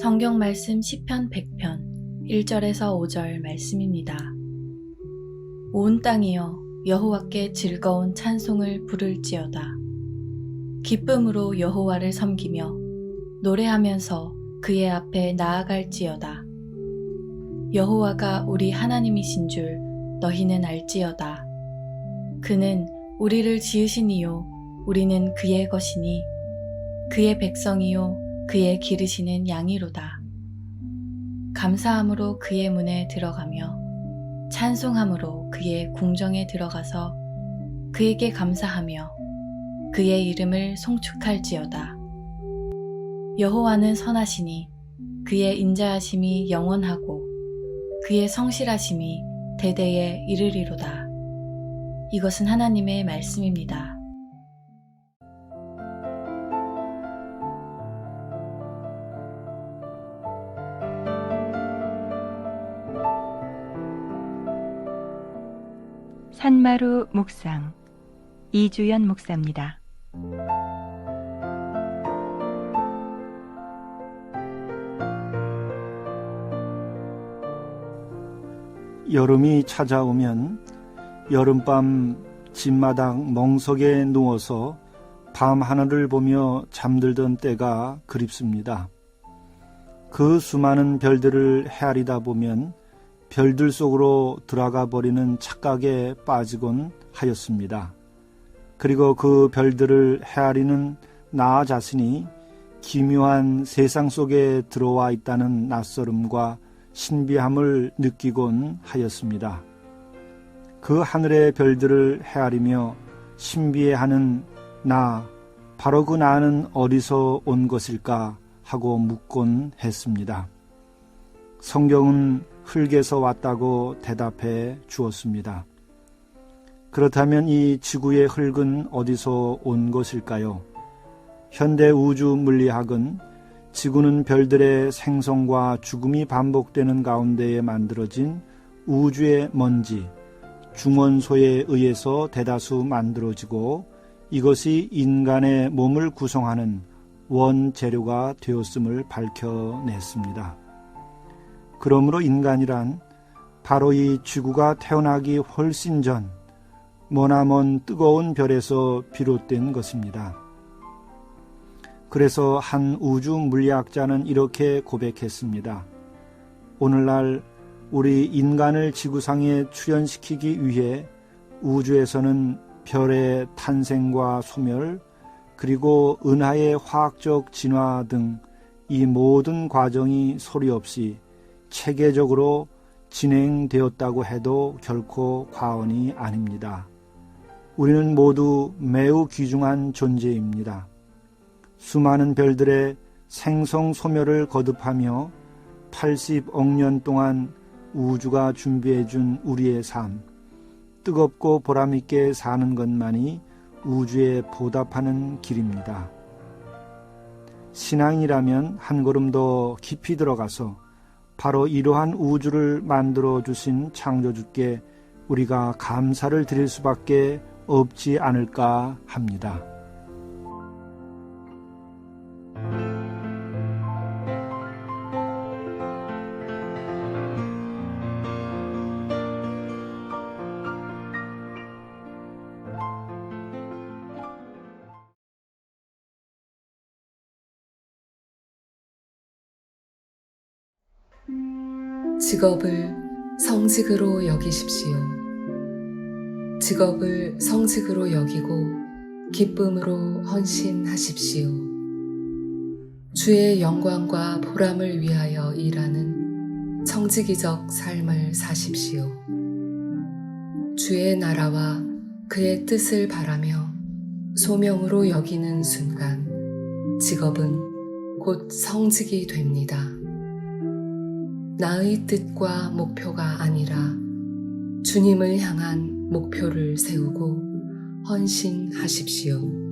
성경 말씀 시편 100편 1절에서 5절 말씀입니다. 온 땅이여 여호와께 즐거운 찬송을 부를지어다. 기쁨으로 여호와를 섬기며 노래하면서 그의 앞에 나아갈지어다. 여호와가 우리 하나님이신 줄 너희는 알지어다. 그는 우리를 지으신 이요 우리는 그의 것이니 그의 백성이요 그의 기르시는 양이로다. 감사함으로 그의 문에 들어가며 찬송함으로 그의 궁정에 들어가서 그에게 감사하며 그의 이름을 송축할지어다. 여호와는 선하시니 그의 인자하심이 영원하고 그의 성실하심이 대대에 이르리로다. 이것은 하나님의 말씀입니다. 산마루 묵상 이주연 목사입니다. 여름이 찾아오면 여름밤 집마당 멍석에 누워서 밤 하늘을 보며 잠들던 때가 그립습니다. 그 수많은 별들을 헤아리다 보면 별들 속으로 들어가 버리는 착각에 빠지곤 하였습니다. 그리고 그 별들을 헤아리는 나 자신이 기묘한 세상 속에 들어와 있다는 낯설음과 신비함을 느끼곤 하였습니다. 그 하늘의 별들을 헤아리며 신비해하는 나, 바로 그 나는 어디서 온 것일까 하고 묻곤 했습니다. 성경은 흙에서 왔다고 대답해 주었습니다. 그렇다면 이 지구의 흙은 어디서 온 것일까요? 현대 우주 물리학은 지구는 별들의 생성과 죽음이 반복되는 가운데에 만들어진 우주의 먼지, 중원소에 의해서 대다수 만들어지고 이것이 인간의 몸을 구성하는 원재료가 되었음을 밝혀냈습니다. 그러므로 인간이란 바로 이 지구가 태어나기 훨씬 전 머나먼 뜨거운 별에서 비롯된 것입니다. 그래서 한 우주 물리학자는 이렇게 고백했습니다. 오늘날 우리 인간을 지구상에 출현시키기 위해 우주에서는 별의 탄생과 소멸, 그리고 은하의 화학적 진화 등 이 모든 과정이 소리 없이 체계적으로 진행되었다고 해도 결코 과언이 아닙니다. 우리는 모두 매우 귀중한 존재입니다. 수많은 별들의 생성 소멸을 거듭하며 80억 년 동안 우주가 준비해준 우리의 삶, 뜨겁고 보람있게 사는 것만이 우주에 보답하는 길입니다. 신앙이라면 한 걸음 더 깊이 들어가서 바로 이러한 우주를 만들어 주신 창조주께 우리가 감사를 드릴 수밖에 없지 않을까 합니다. 직업을 성직으로 여기십시오. 직업을 성직으로 여기고 기쁨으로 헌신하십시오. 주의 영광과 보람을 위하여 일하는 청지기적 삶을 사십시오. 주의 나라와 그의 뜻을 바라며 소명으로 여기는 순간 직업은 곧 성직이 됩니다. 나의 뜻과 목표가 아니라 주님을 향한 목표를 세우고 헌신하십시오.